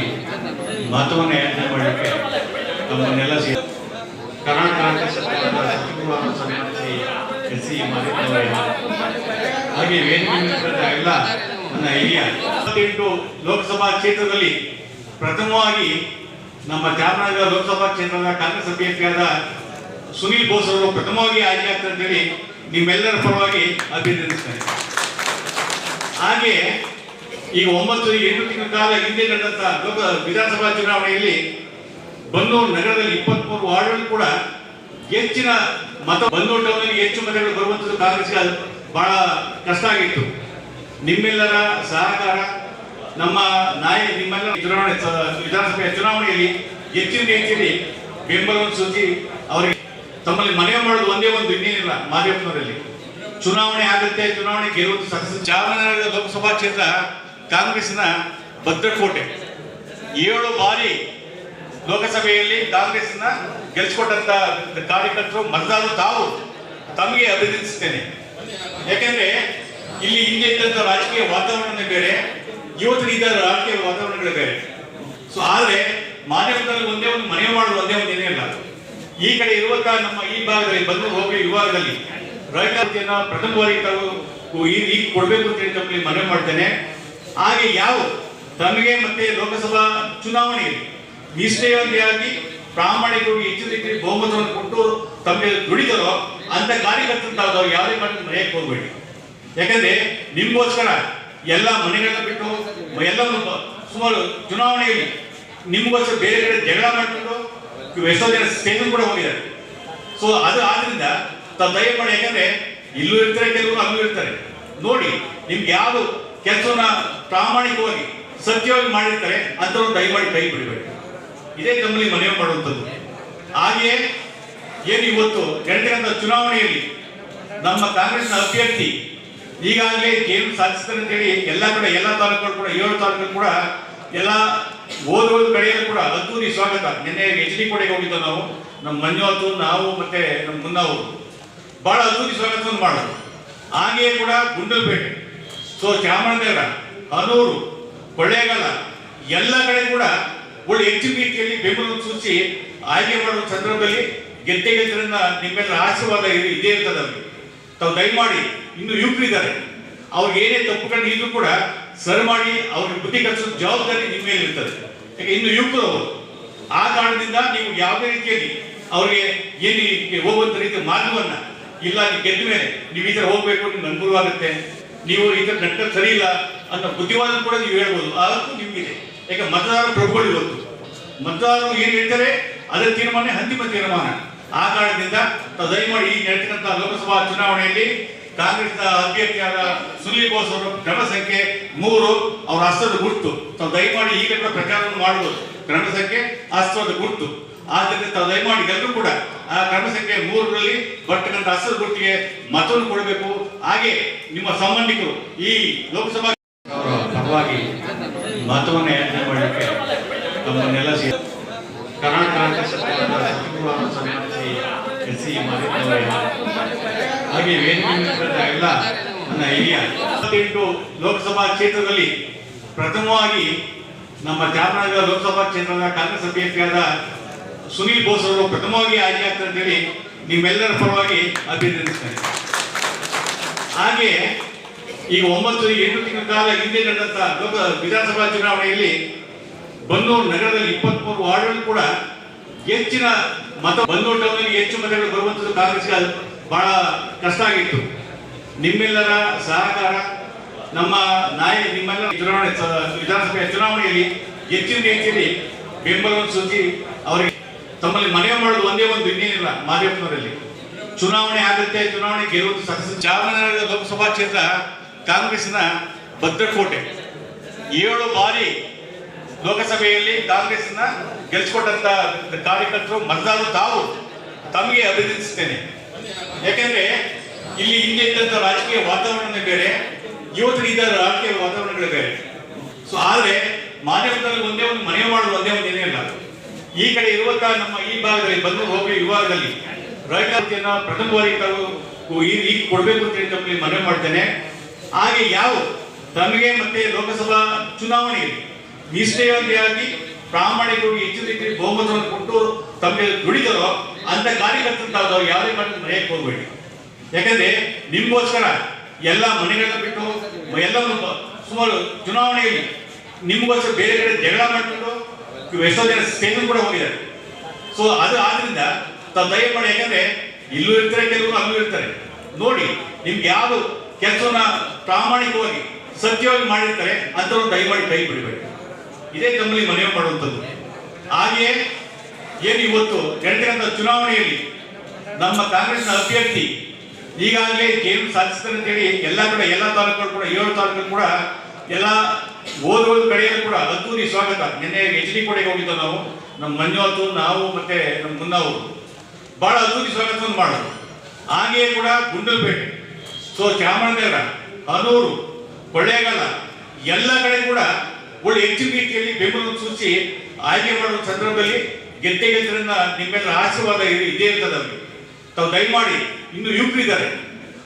ಪರವಾಗಿ ಮತವನ್ನು ಯಾಚನೆ ಮಾಡಲಿಕ್ಕೆ ನಮ್ಮನ್ನೆಲ್ಲ ಸಿ ಕರ್ನಾಟಕ ರಾಜ್ಯ ಸರ್ಕಾರದ ಸಚಿವರನ್ನು ಸನ್ಮಾನಿಸಿ ಎಸ್ ಸಿ ಮಾದೇವರವರೇ ಹಾಗೆ ವೇದಿಕೆ ಎಲ್ಲ ನನ್ನ ಹಿರಿಯ. ಇಪ್ಪತ್ತೆಂಟು ಲೋಕಸಭಾ ಕ್ಷೇತ್ರದಲ್ಲಿ ಪ್ರಥಮವಾಗಿ ನಮ್ಮ ಚಾಮರಾಜನಗರ ಲೋಕಸಭಾ ಕ್ಷೇತ್ರದ ಕಾಂಗ್ರೆಸ್ ಅಭ್ಯರ್ಥಿಯಾದ ಸುನೀಲ್ ಬೋಸ್ ಅವರು ಪ್ರಥಮವಾಗಿ ಆಯ್ಕೆ ಆಗ್ತಾರೆ ಅಂತೇಳಿ ನಿಮ್ಮೆಲ್ಲರ ಪರವಾಗಿ ಅಭಿನಂದಿಸ್ತೇನೆ. ಹಾಗೆ ಈಗ ಒಂಬತ್ತು, ಎಂಟು ತಿಂಗಳ ಕಾಲ ಹಿಂದೆ ನಡೆದಂತ ಲೋಕ ವಿಧಾನಸಭಾ ಚುನಾವಣೆಯಲ್ಲಿ ಬನ್ನೂರು ನಗರದಲ್ಲಿ ಇಪ್ಪತ್ಮೂರು ವಾರ್ಡ್ಗಳು ಕೂಡ ಹೆಚ್ಚಿನ ಮತ ಬನ್ನೂರು ಟೌನಲ್ಲಿ ಹೆಚ್ಚು ಮತಗಳು ಬರುವಂತದ್ದು ಕಾಂಗ್ರೆಸ್ಗೆ ಬಹಳ ಕಷ್ಟ ಆಗಿತ್ತು. ನಿಮ್ಮೆಲ್ಲರ ಸಹಕಾರ, ನಮ್ಮ ನಾಯಿ ನಿಮ್ಮೆಲ್ಲ ಚುನಾವಣೆ ವಿಧಾನಸಭೆಯ ಚುನಾವಣೆಯಲ್ಲಿ ಹೆಚ್ಚಿನ ಹೆಚ್ಚಿನ ಬೆಂಬಲವನ್ನು ಸೂಚಿ ಅವರಿಗೆ ತಮ್ಮಲ್ಲಿ ಮನವಿ ಮಾಡೋದು ಒಂದೇ ಒಂದು ಇನ್ನೇನಿಲ್ಲ ಮಾದೇವನವರಲ್ಲಿ ಚುನಾವಣೆ ಆಗುತ್ತೆ, ಚುನಾವಣೆ ಗೆಲ್ಲುವುದು ಸಕ್ಸಸ್ ಚಾಮರಾಜನಗರ ಲೋಕಸಭಾ ಕ್ಷೇತ್ರ ಕಾಂಗ್ರೆಸ್ನ ಭದ್ರಕೋಟೆ. ಏಳು ಬಾರಿ ಲೋಕಸಭೆಯಲ್ಲಿ ಕಾಂಗ್ರೆಸ್ನ ಗೆಲ್ಲಿಸಿಕೊಟ್ಟಂತ ಕಾರ್ಯಕರ್ತರು ಮತದಾರರು ತಾವು. ತಮಗೆ ಅಭಿನಂದಿಸುತ್ತೇನೆ ಯಾಕೆಂದ್ರೆ ಇಲ್ಲಿ ಹಿಂದೆ ಇದ್ದಂತ ರಾಜಕೀಯ ವಾತಾವರಣ ಬೇರೆ, ಇವತ್ತಿನ ಇದ್ದ ರಾಜಕೀಯ ವಾತಾವರಣಗಳು ಬೇರೆ. ಸೊ ಆದ್ರೆ ಮಾಧ್ಯಮದಲ್ಲಿ ಒಂದೇ ಒಂದು ಮನೆ ಮಾಡೋದು ಒಂದೇ ಒಂದು ಏನಿಲ್ಲ ಈ ಕಡೆ ಇರುವಂತಹ ನಮ್ಮ ಈ ಭಾಗದಲ್ಲಿ ಬಂದು ಹೋಗಿ ವಿಭಾಗದಲ್ಲಿ ರೈತ ಪ್ರಥಮ ಬಾರಿ ತಾವು ಈ ರೀತಿ ಕೊಡಬೇಕು ಅಂತ ಹೇಳಿ ತಮ್ಮಲ್ಲಿ ಮನವಿ ಮಾಡ್ತೇನೆ. ಹಾಗೆ ಯಾವ ತಮಗೆ ಮತ್ತೆ ಲೋಕಸಭಾ ಚುನಾವಣೆಯಲ್ಲಿ ನಿಷ್ಠೆಯಾಗಿ ಪ್ರಾಮಾಣಿಕವಾಗಿ ಹೆಚ್ಚು ರೀತಿಯಲ್ಲಿ ಬಹುಮತವನ್ನು ಕೊಟ್ಟು ತಮಗೆ ದುಡಿದರೋ ಅಂತ ಕಾರ್ಯಕರ್ತರು ಯಾವುದೇ ಕಾರಣ ಮರೆಯಕ್ಕೆ ಹೋಗ್ಬೇಡಿ. ಯಾಕಂದ್ರೆ ನಿಮ್ಗೋಸ್ಕರ ಎಲ್ಲ ಮನೆಗಳನ್ನ ಬಿಟ್ಟು ಎಲ್ಲ ಸುಮಾರು ಚುನಾವಣೆಯಲ್ಲಿ ನಿಮ್ಗೋಸ್ಕರ ಬೇರೆ ಕಡೆ ಜಗಳ ಮಾಡಿಕೊಂಡು ಎಷ್ಟೋ ಜನ ಸ್ಟೇಷನ್ ಕೂಡ ಹೋಗಿದ್ದಾರೆ. ಸೊ ಅದು ಆದ್ರಿಂದ ತಾವು ದಯಮಾಡಿ ಯಾಕಂದ್ರೆ ಇಲ್ಲೂ ಇರ್ತಾರೆ, ಕೆಲವರು ಅಲ್ಲೂ ಇರ್ತಾರೆ. ನೋಡಿ, ನಿಮ್ಗೆ ಯಾವುದು ಕೆಲಸವನ್ನ ಪ್ರಾಮಾಣಿಕವಾಗಿ, ಸತ್ಯವಾಗಿ ಮಾಡಿರ್ತಾರೆ ಅಂತವ್ರು ದಯಮಾಡಿ ಕೈ ಬಿಡಬೇಡಿ. ಇದೇ ತಮ್ಮಲ್ಲಿ ಮನವಿ ಮಾಡುವಂಥದ್ದು. ಹಾಗೆಯೇ, ಏನು ಇವತ್ತು ನಡೆದಿರಂತ ಚುನಾವಣೆಯಲ್ಲಿ ನಮ್ಮ ಕಾಂಗ್ರೆಸ್ನ ಅಭ್ಯರ್ಥಿ, ಈಗಾಗಲೇ ಗೇಮ್ ಸಾಧಿಸ್ತಾರೆ ಅಂತೇಳಿ ಎಲ್ಲ ಕಡೆ, ಎಲ್ಲ ತಾಲೂಕುಗಳು ಕೂಡ, ಏಳು ತಾಲೂಕು ಕೂಡ, ಎಲ್ಲ ಓದುವ ಓದ್ ಕಡೆಯಲ್ಲೂ ಕೂಡ ಅದ್ದೂರಿ ಸ್ವಾಗತ. ನಿನ್ನೆ ಎಚ್ ಡಿ ಕೋಟೆಗೆ ಹೋಗಿದ್ದೋ ನಾವು, ನಮ್ಮ ಮಂಜುನಾಥ್, ನಾವು ಮತ್ತೆ ನಮ್ಮ ಮುನ್ನಾವರು ಬಹಳ ಅದ್ದೂರಿ ಸ್ವಾಗತವನ್ನು ಮಾಡೋದು. ಹಾಗೆಯೇ ಕೂಡ ಗುಂಡಲ್ಪೇಟೆ. ಸೊ, ಚಾಮರಾಜನಗರ ಹನೂರು ಕೊಳ್ಳೇಗಾಲ ಎಲ್ಲ ಕಡೆ ಕೂಡ ಒಳ್ಳೆ ಹೆಚ್ಚು ರೀತಿಯಲ್ಲಿ ಬೆಂಬಲ ಸೂಚಿಸಿ ಆಯ್ಕೆ ಮಾಡುವ ಸಂದರ್ಭದಲ್ಲಿ ಗೆದ್ದೆ ಗೆದ್ದರಿಂದ ನಿಮ್ಮೆಲ್ಲ ಆಶೀರ್ವಾದ ಇದೆ- ಇರ್ತದೆ ಅವ್ರಿಗೆ ತಾವು ದಯಮಾಡಿ ಇನ್ನು ಯುವಕರಿದ್ದಾರೆ ಅವ್ರಿಗೆ ಏನೇ ತಪ್ಪು ಕಂಡು ಇದ್ರು ಕೂಡ ಸರಿ ಮಾಡಿ ಅವ್ರಿಗೆ ಬುದ್ಧಿ ಕಲಿಸೋ ಜವಾಬ್ದಾರಿ ನಿಮ್ಮ ಮೇಲೆ ಇರ್ತದೆ. ಯಾಕೆ ಇನ್ನು ಯುವಕರು ಅವರು, ಆ ಕಾರಣದಿಂದ ನೀವು ಯಾವುದೇ ರೀತಿಯಲ್ಲಿ ಅವ್ರಿಗೆ ಏನು ಹೋಗುವಂತ ರೀತಿಯ ಮಾರ್ಗವನ್ನ ಇಲ್ಲ, ನೀವು ಗೆದ್ದ ಮೇಲೆ ನೀವು ಈ ಥರ ಹೋಗ್ಬೇಕು, ನಿಮ್ಗೆ ಅನುಕೂಲವಾಗುತ್ತೆ. ನೀವು ಈ ಥರ ನಟ್ಟ ಸರಿ ಇಲ್ಲ ಅಂತ ಬುದ್ಧಿವಾದ ಕೂಡ ನೀವು ಹೇಳ್ಬೋದು. ಆ ಹಕ್ಕು ನಿಮಗಿದೆ. ಯಾಕೆ ಮತದಾರ ಪ್ರಭುಗಳು ಇವತ್ತು? ಮತದಾರರು ಏನು ಹೇಳ್ತಾರೆ ಅದರ ತೀರ್ಮಾನ ಅಂತಿಮ ತೀರ್ಮಾನ. ಆ ಕಾರಣದಿಂದ ದಯಮಾಡಿ ಈ ನಡೀತಕ್ಕಂಥ ಲೋಕಸಭಾ ಚುನಾವಣೆಯಲ್ಲಿ ಕಾಂಗ್ರೆಸ್ನ ಅಭ್ಯರ್ಥಿಯಾದ ಸುನೀಲ್ ಬೋಸ್ ಅವರ ಕ್ರಮ ಸಂಖ್ಯೆ ಮೂರು, ಅವರ ಹಸ್ತದ ಗುರ್ತು. ತಾವು ದಯಮಾಡಿ ಈಗ ಕೂಡ ಪ್ರಚಾರವನ್ನು ಮಾಡಬಹುದು. ಕ್ರಮ ಸಂಖ್ಯೆ ಗುರುತು. ಆದ್ದರಿಂದ ತಾವು ದಯಮಾಡಿ ಎಲ್ಲರೂ ಕೂಡ ಆ ಕ್ರಮ ಸಂಖ್ಯೆ ಮೂರರಲ್ಲಿ ಬರ್ತಕ್ಕಂಥ ಹಸ್ತದ ಗುರುತಿಗೆ ಮತವನ್ನು ಕೊಡಬೇಕು. ಹಾಗೆ ನಿಮ್ಮ ಸಂಬಂಧಿಕರು ಈ ಲೋಕಸಭಾ ಪರವಾಗಿ ಮತವನ್ನು ಯಾಚನೆ ಮಾಡಲಿಕ್ಕೆ ತಮ್ಮನ್ನೆಲ್ಲ ಸಿ ಕರ್ನಾಟಕ ರಾಜ್ಯ ಸರ್ಕಾರದ ಸಚಿವರನ್ನು ಸನ್ಮಾನಿಸಿ ಎಸ್ ಸಿ ಮಾದೇವರವರೇ ಹಾಗೆ ವೇದಿಕೆ ಎಲ್ಲ ನನ್ನ ಹಿರಿಯ ಇಪ್ಪತ್ತೆಂಟು ಲೋಕಸಭಾ ಕ್ಷೇತ್ರದಲ್ಲಿ ಪ್ರಥಮವಾಗಿ ನಮ್ಮ ಚಾಮರಾಜನಗರ ಲೋಕಸಭಾ ಕ್ಷೇತ್ರದ ಕಾಂಗ್ರೆಸ್ ಅಭ್ಯರ್ಥಿಯಾದ ಸುನೀಲ್ ಬೋಸ್ ಅವರು ಪ್ರಥಮವಾಗಿ ಆಯ್ಕೆ ಅಂತೇಳಿ ನಿಮ್ಮೆಲ್ಲರ ಪರವಾಗಿ ಅಭಿನಂದಿಸ್ತೇನೆ. ಹಾಗೆ ಈಗ ಒಂಬತ್ತು ಎಂಟು ತಿಂಗಳ ಕಾಲ ಹಿಂದೆ ನಡೆದಂತ ವಿಧಾನಸಭಾ ಚುನಾವಣೆಯಲ್ಲಿ ಬನ್ನೂರು ನಗರದಲ್ಲಿ ಇಪ್ಪತ್ಮೂರು ವಾರ್ಡ್ಗಳು ಕೂಡ ಹೆಚ್ಚಿನ ಮತ ಬನ್ನೂರು ಟೌನ್ ಹೆಚ್ಚು ಮತಗಳು ಬರುವಂತದ್ದು ಕಾಂಗ್ರೆಸ್ಗೆ ಅದು ಬಹಳ ಕಷ್ಟ ಆಗಿತ್ತು. ನಿಮ್ಮೆಲ್ಲರ ಸಹಕಾರ, ನಮ್ಮ ನಾಯ ನಿಮ್ಮೆಲ್ಲ ಚುನಾವಣೆ ವಿಧಾನಸಭೆಯ ಚುನಾವಣೆಯಲ್ಲಿ ಹೆಚ್ಚಿನ ರೀತಿಯಲ್ಲಿ ಬೆಂಬಲವನ್ನು ಸೂಚಿ ಅವರಿಗೆ ತಮ್ಮಲ್ಲಿ ಮನವಿ ಮಾಡೋದು ಒಂದೇ ಒಂದು ಇನ್ನೇನಿಲ್ಲ ಮಾಧ್ಯಮದಲ್ಲಿ ಚುನಾವಣೆ ಆಗುತ್ತೆ, ಚುನಾವಣೆ ಗೆಲ್ಲುವುದು ಸಕ್ಸಸ್ ಚಾಮರಾಜನಗರ ಲೋಕಸಭಾ ಕ್ಷೇತ್ರ ಕಾಂಗ್ರೆಸ್ನ ಭದ್ರಕೋಟೆ. ಏಳು ಬಾರಿ ಲೋಕಸಭೆಯಲ್ಲಿ ಕಾಂಗ್ರೆಸ್ನ ಗೆಲ್ಲಿಸಿಕೊಟ್ಟಂತ ಕಾರ್ಯಕರ್ತರು ಮತದಾರರು ತಾವು ತಮಗೆ ಅಭಿನಂದಿಸುತ್ತೇನೆ. ಯಾಕೆಂದ್ರೆ ಇಲ್ಲಿ ಹಿಂದೆ ಇದ್ದಂತ ರಾಜಕೀಯ ವಾತಾವರಣನೇ ಬೇರೆ ಇವತ್ತಿನ ಇದ್ದ ರಾಜಕೀಯ ವಾತಾವರಣಗಳು ಬೇರೆ. ಸೊ ಆದ್ರೆ ಮಾಧ್ಯಮದಲ್ಲಿ ಒಂದೇ ಒಂದು ಮನೆ ಮಾಡಲು ಒಂದೇ ಒಂದು ಇಲ್ಲ. ಈ ಕಡೆ ಇರುವಂತಹ ನಮ್ಮ ಈ ಭಾಗದಲ್ಲಿ ಬಂದು ಹೋಗಿ ವಿಭಾಗದಲ್ಲಿ ರೈತ ಪ್ರಥಮ ಬಾರಿ ತಾವು ಈ ಕೊಡಬೇಕು ಅಂತ ಹೇಳಿ ತಮ್ಮಲ್ಲಿ ಮನವಿ ಮಾಡ್ತೇನೆ. ಹಾಗೆ ಯಾವ ತಮಗೆ ಮತ್ತೆ ಲೋಕಸಭಾ ಚುನಾವಣೆಯಲ್ಲಿ ನಿಷ್ಠೆಯಾಗಿ ಪ್ರಾಮಾಣಿಕವಾಗಿ ಹೆಚ್ಚು ರೀತಿಯಲ್ಲಿ ಬಹುಮತವನ್ನು ಕೊಟ್ಟು ತಮಗೆ ದುಡಿದರೋ ಅಂತ ಕಾರ್ಯಕರ್ತರು ತಾವು ಯಾವುದೇ ಮನೆಗೆ ಮರೆಯಕ್ಕೆ ಹೋಗಬೇಡಿ ಯಾಕಂದ್ರೆ ನಿಮ್ಗೋಸ್ಕರ ಎಲ್ಲ ಮನೆಗಳನ್ನ ಬಿಟ್ಟು ಎಲ್ಲವನ್ನು ಸುಮಾರು ಚುನಾವಣೆಯಲ್ಲಿ ನಿಮ್ಗೋಸ್ಕರ ಬೇರೆ ಕಡೆ ಜಗಳ ಮಾಡಿಕೊಂಡು ಎಷ್ಟೋ ಜನ ಕೂಡ ಹೋಗಿದ್ದಾರೆ. ಸೊ ಅದು ಆದ್ರಿಂದ ತಾವು ದಯಮಾಡಿ ಯಾಕಂದ್ರೆ ಇಲ್ಲೂ ಇರ್ತಾರೆ, ಕೆಲವರು ಅಲ್ಲೂ ಇರ್ತಾರೆ. ನೋಡಿ, ನಿಮ್ಗೆ ಯಾವುದು ಕೆಲಸವನ್ನ ಪ್ರಾಮಾಣಿಕವಾಗಿ, ಸತ್ಯವಾಗಿ ಮಾಡಿರ್ತಾರೆ ಅಂತವ್ರು ದಯಮಾಡಿ ಕೈ ಬಿಡಬೇಕು ಇದೇ ತಮ್ಮಲ್ಲಿ ಮನವಿ ಮಾಡುವಂಥದ್ದು. ಹಾಗೆಯೇ ಏನು ಇವತ್ತು ನಡೆದಿರಂತ ಚುನಾವಣೆಯಲ್ಲಿ ನಮ್ಮ ಕಾಂಗ್ರೆಸ್ನ ಅಭ್ಯರ್ಥಿ, ಈಗಾಗಲೇ ಗೇಮ್ ಸಾಧಿಸ್ತಾರೆ ಅಂತೇಳಿ ಎಲ್ಲ ಕಡೆ, ಎಲ್ಲ ತಾಲೂಕುಗಳು ಕೂಡ, ಏಳು ತಾಲೂಕುಗಳು ಕೂಡ, ಎಲ್ಲ ಓದ್ ಓದ್ ಕಡೆಯಲ್ಲೂ ಕೂಡ ಅದ್ದೂರಿ ಸ್ವಾಗತ. ನಿನ್ನೆ ಎಚ್ ಡಿ ಕೋಟೆಗೆ ಹೋಗಿದ್ದು ನಾವು, ನಮ್ಮ ಮಂಜುನಾಥು ನಾವು ಮತ್ತೆ ನಮ್ಮ ಮುನ್ನವರು. ಬಹಳ ಅದ್ದೂರಿ ಸ್ವಾಗತವನ್ನು ಮಾಡೋದು. ಹಾಗೆಯೇ ಕೂಡ ಗುಂಡಲ್ಪೇಟೆ. ಸೊ ಚಾಮರಾಜನಗರ ಹನೂರು, ಕೊಳ್ಳೇಗಾಲ, ಎಲ್ಲ ಕಡೆ ಕೂಡ ಒಳ್ಳೆ ಹೆಚ್ಚು ರೀತಿಯಲ್ಲಿ ಬೆಂಬಲ ಸೂಚಿಸಿ ಆಯ್ಕೆ ಮಾಡುವ ಸಂದರ್ಭದಲ್ಲಿ ಗೆದ್ದೆ ಗೆದ್ದರನ್ನ ನಿಮ್ಮೆಲ್ಲರ ಆಶೀರ್ವಾದ ಇದೇ ಇರ್ತದೆ ಅವ್ರಿಗೆ. ತಾವು ದಯಮಾಡಿ ಇನ್ನು ಯುವಕರಿದ್ದಾರೆ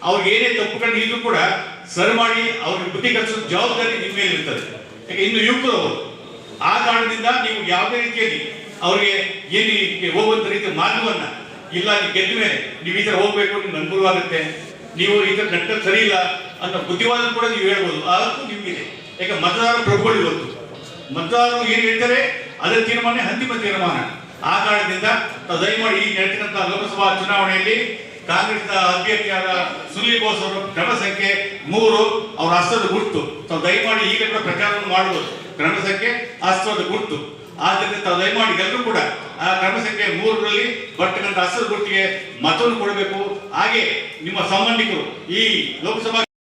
ಅವ್ರಿಗೆ ಏನೇ ತಪ್ಪು ಕಂಡು ಇದ್ರು ಕೂಡ ಸರಿ ಮಾಡಿ ಅವ್ರಿಗೆ ಬುದ್ಧಿ ಕಲಿಸೋ ಜವಾಬ್ದಾರಿ ನಿಮ್ಮ ಮೇಲೆ ಇರ್ತದೆ. ಯಾಕೆ ಇನ್ನು ಯುವಕರು ಅವರು. ಆ ಕಾರಣದಿಂದ ನೀವು ಯಾವುದೇ ರೀತಿಯಲ್ಲಿ ಅವರಿಗೆ ಏನು ಹೋಗುವಂತ ರೀತಿಯ ಮಾರ್ಗವನ್ನ ಇಲ್ಲ, ನೀವು ಗೆದ್ದ ಮೇಲೆ ನೀವು ಈ ಥರ ಹೋಗ್ಬೇಕು, ನಿಮ್ಗೆ ಅನುಕೂಲವಾಗುತ್ತೆ. ನೀವು ಈಗ ತರ ಸರಿಯಿಲ್ಲ ಸರಿ ಇಲ್ಲ ಬುದ್ಧಿವಾದ ಕೂಡ ನೀವು ಹೇಳ್ಬೋದು. ಆ ನಿಮ್ಗಿದೆ. ಯಾಕೆ ಮತದಾರ ಪ್ರಭುಗಳು ಇವತ್ತು. ಮತದಾರರು ಏನು ಹೇಳ್ತಾರೆ? ಅದರ ತೀರ್ಮಾನ ಅಂತಿಮ ತೀರ್ಮಾನ. ಆ ಕಾರಣದಿಂದ ದಯಮಾಡಿ ಈ ನಡೆದಂತ ಲೋಕಸಭಾ ಚುನಾವಣೆಯಲ್ಲಿ ಕಾಂಗ್ರೆಸ್ನ ಅಭ್ಯರ್ಥಿಯಾದ ಸುನೀಲ್ ಬೋಸ್ ಅವರು ಕ್ರಮ ಸಂಖ್ಯೆ ಮೂರು, ಅವರ ಹಸ್ತದ ಗುರುತು. ತಾವು ದಯಮಾಡಿ ಈಗ ಕೂಡ ಪ್ರಚಾರವನ್ನು ಮಾಡಬಹುದು ಕ್ರಮ ಸಂಖ್ಯೆ ಗುರುತು. ಆದ್ದರಿಂದ ತಾವು ದಯಮಾಡಿ ಎಲ್ಲರೂ ಕೂಡ ಆ ಕ್ರಮ ಸಂಖ್ಯೆ ಮೂರರಲ್ಲಿ ಬರ್ತಕ್ಕಂಥ ಹಸ್ತದ ಗುರುತಿಗೆ ಮತವನ್ನು ಕೊಡಬೇಕು. ಹಾಗೆ ನಿಮ್ಮ ಸಂಬಂಧಿಕರು ಈ ಲೋಕಸಭಾ